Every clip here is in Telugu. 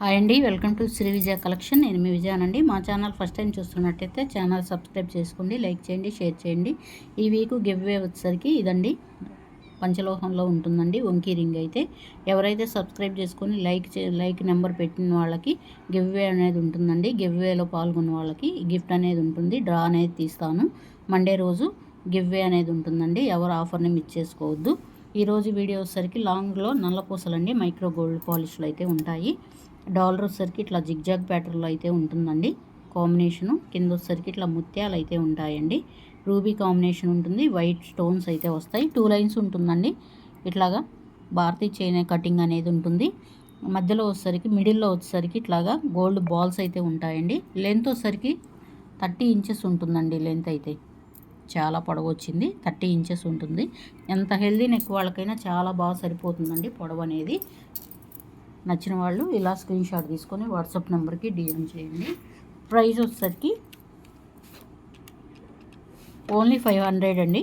హాయ్ అండి welcome to Shri Vijaya collection. నేను మీ విజయానండి మా ఛానల్ ఫస్ట్ టైం చూస్తున్నట్టయితే ఛానల్ సబ్స్క్రైబ్ చేసుకోండి లైక్ చేయండి షేర్ చేయండి. ఈ వీక్ గివ్వే వచ్చేసరికి ఇదండి. పంచలోహంలో ఉంటుందండి వంకీ రింగ్ అయితే. ఎవరైతే సబ్స్క్రైబ్ చేసుకొని లైక్ లైక్ నెంబర్ పెట్టిన వాళ్ళకి గివ్వే అనేది ఉంటుందండి. గివ్ వేలో పాల్గొన్న వాళ్ళకి గిఫ్ట్ అనేది ఉంటుంది డ్రా అనేది తీస్తాను. మండే రోజు గివ్ వే అనేది ఉంటుందండి ఎవరు ఆఫర్ని మిస్ చేసుకోవద్దు. ఈరోజు వీడియో వచ్చేసరికి లాంగ్లో నల్ల పూసలండి మైక్రో గోల్డ్ పాలిష్లు అయితే ఉంటాయి. డాలర్ వచ్చేసరికి ఇట్లా జిగ్జాగ్ ప్యాటర్న్లో అయితే ఉంటుందండి. కాంబినేషను కింద వచ్చేసరికి ఇట్లా ముత్యాలు అయితే ఉంటాయండి. రూబీ కాంబినేషన్ ఉంటుంది. వైట్ స్టోన్స్ అయితే వస్తాయి. టూ లైన్స్ ఉంటుందండి. ఇట్లాగా భారతీ చైన్ కటింగ్ అనేది ఉంటుంది. మధ్యలో వచ్చేసరికి మిడిల్లో వచ్చేసరికి ఇట్లాగా గోల్డ్ బాల్స్ అయితే ఉంటాయండి. లెంత్ వచ్చేసరికి థర్టీ ఇంచెస్ ఉంటుందండి లెంత్ అయితే. చాలా పొడవు వచ్చింది. థర్టీ ఇంచెస్ ఉంటుంది. ఎంత హెల్దీ నెక్ వాళ్ళకైనా చాలా బాగా సరిపోతుందండి పొడవు అనేది నచ్చిన వాళ్ళు ఇలా స్క్రీన్ షాట్ తీసుకొని వాట్సాప్ నెంబర్కి డిఎం చేయండి. ప్రైస్ వచ్చేసరికి ఓన్లీ ఫైవ్ హండ్రెడ్ అండి.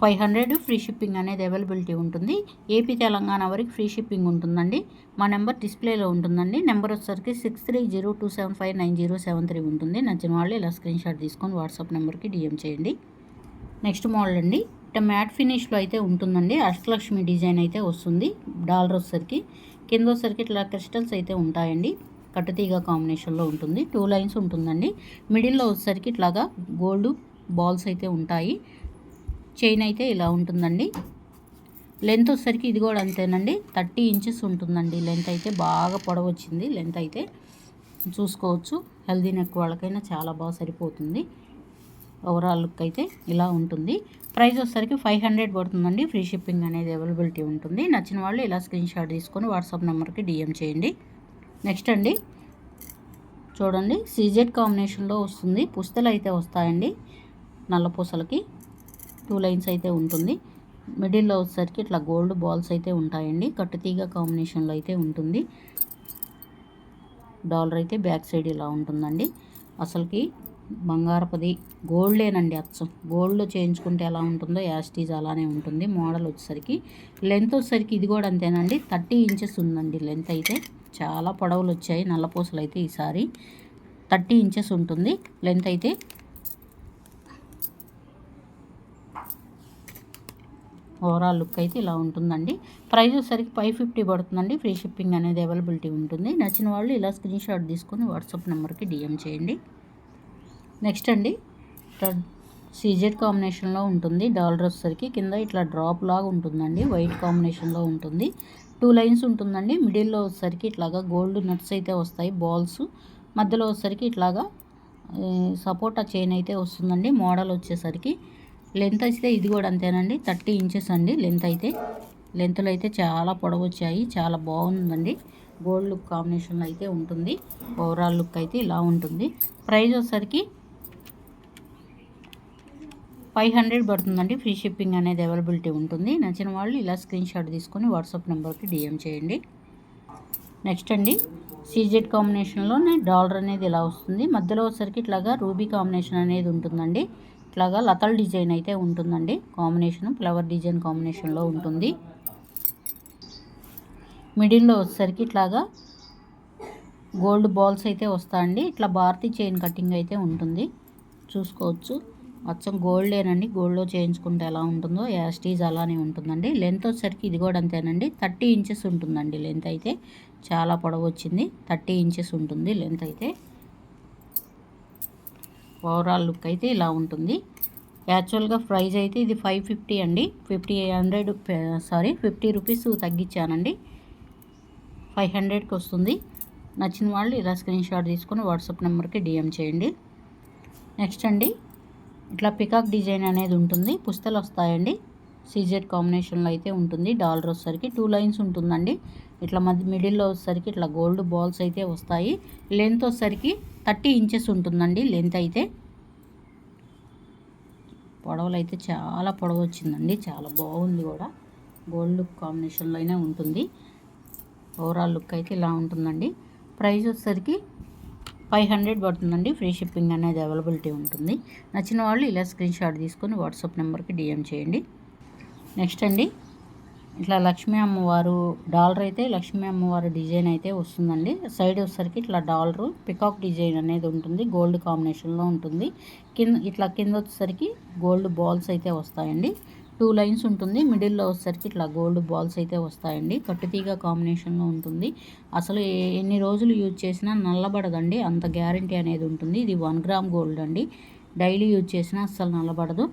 ఫైవ్ హండ్రెడ్ ఫ్రీ షిప్పింగ్ అనేది అవైలబిలిటీ ఉంటుంది. ఏపీ తెలంగాణ వరకు ఫ్రీ షిప్పింగ్ ఉంటుందండి. మా నెంబర్ డిస్ప్లేలో ఉంటుందండి. నెంబర్ వచ్చేసరికి six three zero two seven five nine zero seven three ఉంటుంది. నచ్చిన వాళ్ళు ఇలా స్క్రీన్ షాట్ తీసుకొని వాట్సాప్ నెంబర్కి డిఎం చేయండి. నెక్స్ట్ మోడల్ అండి. ఇట్లా మ్యాట్ ఫినిష్లో అయితే ఉంటుందండి. అష్టలక్ష్మి డిజైన్ అయితే వస్తుంది. డాలర్ వచ్చేసరికి కింద వచ్చరికి ఇట్లా క్రిస్టల్స్ అయితే ఉంటాయండి. కట్టుతీగ కాంబినేషన్లో ఉంటుంది. టూ లైన్స్ ఉంటుందండి. మిడిల్లో వచ్చేసరికి ఇట్లాగా గోల్డ్ బాల్స్ అయితే ఉంటాయి. చైన్ అయితే ఇలా ఉంటుందండి. లెంత్ వచ్చేసరికి ఇది కూడా అంతేనండి. థర్టీ ఇంచెస్ ఉంటుందండి. లెంత్ అయితే బాగా పొడవు వచ్చింది. లెంత్ అయితే చూసుకోవచ్చు. హెల్దీ నెక్ వాళ్ళకైనా చాలా బాగా సరిపోతుంది. ఓవరాల్ లుక్ అయితే ఇలా ఉంటుంది. ప్రైస్ వచ్చేసరికి ఫైవ్ హండ్రెడ్ పడుతుందండి. ఫ్రీ షిప్పింగ్ అనేది అవైలబిలిటీ ఉంటుంది. నచ్చిన వాళ్ళు ఇలా స్క్రీన్ షాట్ తీసుకొని వాట్సాప్ నెంబర్కి డిఎం చేయండి. నెక్స్ట్ అండి. చూడండి. సీజెడ్ కాంబినేషన్లో వస్తుంది. పుస్తలు అయితే వస్తాయండి. నల్ల పూసలకి టూ లైన్స్ అయితే ఉంటుంది. మిడిల్లో వచ్చేసరికి ఇట్లా గోల్డ్ బాల్స్ అయితే ఉంటాయండి. కట్టుతీగ కాంబినేషన్లో అయితే ఉంటుంది. డాలర్ అయితే బ్యాక్ సైడ్ ఇలా ఉంటుందండి. అసలుకి బంగారపది గోల్డేనండి అచ్చం. గోల్డ్ చేయించుకుంటే ఎలా ఉంటుందో యాస్టీజ్ అలానే ఉంటుంది. మోడల్ వచ్చేసరికి లెంత్ వచ్చేసరికి ఇది కూడా అంతేనండి. థర్టీ ఇంచెస్ ఉందండి లెంత్ అయితే. చాలా పొడవులు వచ్చాయి. నల్లపూసలు అయితే ఈసారి థర్టీ ఇంచెస్ ఉంటుంది. లెంత్ అయితే ఓవరాల్ లుక్ అయితే ఇలా ఉంటుందండి. ప్రైస్ వచ్చేసరికి ఫైవ్ ఫిఫ్టీ పడుతుందండి. ఫ్రీ షిప్పింగ్ అనేది అవైలబిలిటీ ఉంటుంది. నచ్చిన వాళ్ళు ఇలా స్క్రీన్ షాట్ తీసుకొని వాట్సాప్ నెంబర్కి డిఎం చేయండి. నెక్స్ట్ అండి. సీజెడ్ కాంబినేషన్లో ఉంటుంది. డాలర్ వచ్చేసరికి కింద ఇట్లా డ్రాప్ లాగా ఉంటుందండి. వైట్ కాంబినేషన్లో ఉంటుంది. టూ లైన్స్ ఉంటుందండి. మిడిల్లో వచ్చేసరికి ఇట్లాగా గోల్డ్ నట్స్ అయితే వస్తాయి. బాల్స్. మధ్యలో వచ్చేసరికి ఇట్లాగా సపోటా చైన్ అయితే వస్తుందండి. మోడల్ వచ్చేసరికి లెంత్ అయితే ఇది కూడా అంతేనండి. థర్టీ ఇంచెస్ అండి లెంత్ అయితే. లెంత్లో అయితే చాలా పొడవు వచ్చాయి. చాలా బాగుందండి. గోల్డ్ లుక్ కాంబినేషన్లో అయితే ఉంటుంది. ఓవరాల్ లుక్ అయితే ఇలా ఉంటుంది. ప్రైస్ వచ్చేసరికి ఫైవ్ హండ్రెడ్ పడుతుందండి. ఫ్రీ షిప్పింగ్ అనేది అవైలబిలిటీ ఉంటుంది. నచ్చిన వాళ్ళు ఇలా స్క్రీన్ షాట్ తీసుకొని వాట్సాప్ నెంబర్కి డిఎం చేయండి. నెక్స్ట్ అండి సీజెడ్ కాంబినేషన్లోనే డాలర్ అనేది ఇలా వస్తుంది. మధ్యలో వచ్చరికి ఇట్లాగా రూబీ కాంబినేషన్ అనేది ఉంటుందండి. ఇట్లాగా లతల్ డిజైన్ అయితే ఉంటుందండి. కాంబినేషన్ ఫ్లవర్ డిజైన్ కాంబినేషన్లో ఉంటుంది. మిడిల్లో వచ్చేసరికి ఇట్లాగా గోల్డ్ బాల్స్ అయితే వస్తాయండి. ఇట్లా భారతీ చైన్ కటింగ్ అయితే ఉంటుంది. చూసుకోవచ్చు. మొత్తం గోల్డేనండి గోల్డ్లో చేయించుకుంటే ఎలా ఉంటుందో యాస్టీజ్ అలానే ఉంటుందండి. లెంత్ వచ్చేసరికి ఇది కూడా అంతేనండి. థర్టీ ఇంచెస్ ఉంటుందండి లెంత్ అయితే. చాలా పొడవు వచ్చింది థర్టీ ఇంచెస్ ఉంటుంది లెంత్ అయితే. ఓవరాల్ లుక్ అయితే ఇలా ఉంటుంది. యాక్చువల్గా ప్రైజ్ అయితే ఇది ఫైవ్ ఫిఫ్టీ అండి. Fifty hundred sorry fifty rupees తగ్గించానండి. Five హండ్రెడ్కి వస్తుంది. నచ్చిన వాళ్ళు ఇలా స్క్రీన్ షాట్ తీసుకొని వాట్సాప్ నెంబర్కి డిఎం చేయండి. నెక్స్ట్ అండి. ఇట్లా పికాక్ డిజైన్ అనేది ఉంటుంది. పుస్తలు వస్తాయండి సీజెడ్ కాంబినేషన్లో అయితే ఉంటుంది. డాలర్ వచ్చేసరికి టూ లైన్స్ ఉంటుందండి. ఇట్లా మధ్య మిడిల్లో వచ్చేసరికి ఇట్లా గోల్డ్ బాల్స్ అయితే వస్తాయి. లెంత్ వచ్చేసరికి థర్టీ ఇంచెస్ ఉంటుందండి లెంత్ అయితే. పొడవలు అయితే చాలా పొడవు వచ్చిందండి చాలా బాగుంది కూడా. గోల్డ్ లుక్ కాంబినేషన్లోనే ఉంటుంది. ఓవరాల్ లుక్ అయితే ఇలా ఉంటుందండి. ప్రైస్ వచ్చేసరికి ఫైవ్ హండ్రెడ్ పడుతుందండి. ఫ్రీ షిప్పింగ్ అనేది అవైలబిలిటీ ఉంటుంది. నచ్చిన వాళ్ళు ఇలా స్క్రీన్ షాట్ తీసుకొని వాట్సాప్ నెంబర్కి డిఎం చేయండి. నెక్స్ట్ అండి. ఇట్లా లక్ష్మీ అమ్మవారు డాలర్ అయితే లక్ష్మీ అమ్మవారు డిజైన్ అయితే వస్తుందండి. సైడ్ వచ్చేసరికి ఇట్లా డాలరు పికాక్ డిజైన్ అనేది ఉంటుంది. గోల్డ్ కాంబినేషన్లో ఉంటుంది. కింద ఇట్లా కింద వచ్చేసరికి గోల్డ్ బాల్స్ అయితే వస్తాయండి. టూ లైన్స్ ఉంటుంది. మిడిల్లో వచ్చేసరికి ఇట్లా గోల్డ్ బాల్స్ అయితే వస్తాయండి. కట్టుతీగ కాంబినేషన్లో ఉంటుంది. అసలు ఎన్ని రోజులు యూజ్ చేసినా నల్లబడదండి. అంత గ్యారంటీ అనేది ఉంటుంది. ఇది వన్ గ్రామ్ గోల్డ్ అండి. డైలీ యూజ్ చేసినా అస్సలు నల్లబడదు.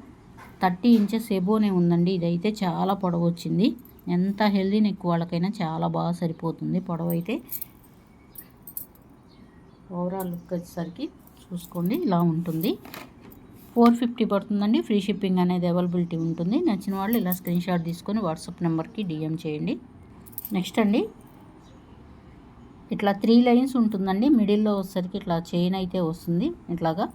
థర్టీ ఇంచెస్ ఎబోనే ఉందండి. ఇదైతే చాలా పొడవు వచ్చింది. ఎంత హెల్దీ నెక్ వాళ్ళకైనా చాలా బాగా సరిపోతుంది పొడవు అయితే. ఓవరాల్ లుక్ వచ్చేసరికి చూసుకోండి. ఇలా ఉంటుంది. ఫోర్ ఫిఫ్టీ పడుతుందండి. ఫ్రీ షిప్పింగ్ అనేది అవైలబిలిటీ ఉంటుంది. నచ్చిన వాళ్ళు ఇలా స్క్రీన్ షాట్ తీసుకొని వాట్సాప్ నెంబర్కి డిఎం చేయండి. నెక్స్ట్ అండి. ఇట్లా త్రీ లైన్స్ ఉంటుందండి. మిడిల్లో వచ్చేసరికి ఇట్లా చైన్ అయితే వస్తుంది. ఇట్లాగా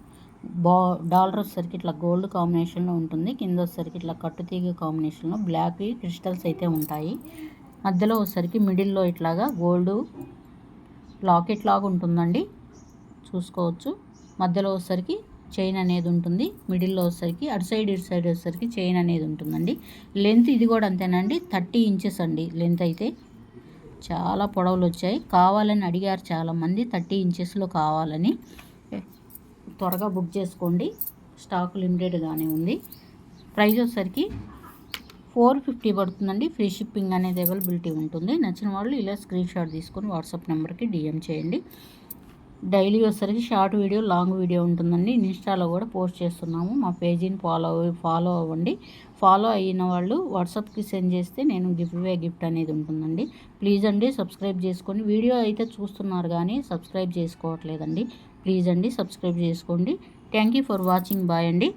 బా డాలర్ వచ్చేసరికి ఇట్లా గోల్డ్ కాంబినేషన్లో ఉంటుంది. కింద వచ్చేసరికి ఇట్లా కట్టుతీగ కాంబినేషన్లో బ్లాక్ క్రిస్టల్స్ అయితే ఉంటాయి. మధ్యలో వచ్చేసరికి మిడిల్లో ఇట్లాగా గోల్డ్ లాకెట్ లాగా ఉంటుందండి. చూసుకోవచ్చు. మధ్యలో వచ్చేసరికి చైన్ అనేది ఉంటుంది. మిడిల్లో వచ్చేసరికి అటు సైడ్ ఇటు సైడ్ వచ్చేసరికి చైన్ అనేది ఉంటుందండి. లెంత్ ఇది కూడా అంతేనండి. థర్టీ ఇంచెస్ అండి. లెంత్ అయితే చాలా పొడవులు వచ్చాయి. కావాలని అడిగారు చాలామంది. థర్టీ ఇంచెస్లో కావాలని. త్వరగా బుక్ చేసుకోండి. స్టాక్ లిమిటెడ్గానే ఉంది. ప్రైస్ వచ్చేసరికి ఫోర్ ఫిఫ్టీ పడుతుందండి. ఫ్రీ షిప్పింగ్ అనేది అవైలబిలిటీ ఉంటుంది. నచ్చిన వాళ్ళు ఇలా స్క్రీన్ షాట్ తీసుకొని వాట్సాప్ నెంబర్కి డిఎం చేయండి. డైలీ వచ్చేసరికి షార్ట్ వీడియో లాంగ్ వీడియో ఉంటుందండి. ఇన్స్టాలో కూడా పోస్ట్ చేస్తున్నాము. మా పేజీని ఫాలో ఫాలో అవ్వండి. ఫాలో అయిన వాళ్ళు వాట్సాప్కి సెండ్ చేస్తే నేను గిఫ్ట్ వే గిఫ్ట్ అనేది ఉంటుందండి. ప్లీజ్ అండి సబ్స్క్రైబ్ చేసుకొని వీడియో అయితే చూస్తున్నారు కానీ సబ్స్క్రైబ్ చేసుకోవట్లేదండి. ప్లీజ్ అండి సబ్స్క్రైబ్ చేసుకోండి. Thank you for watching. Bye అండి.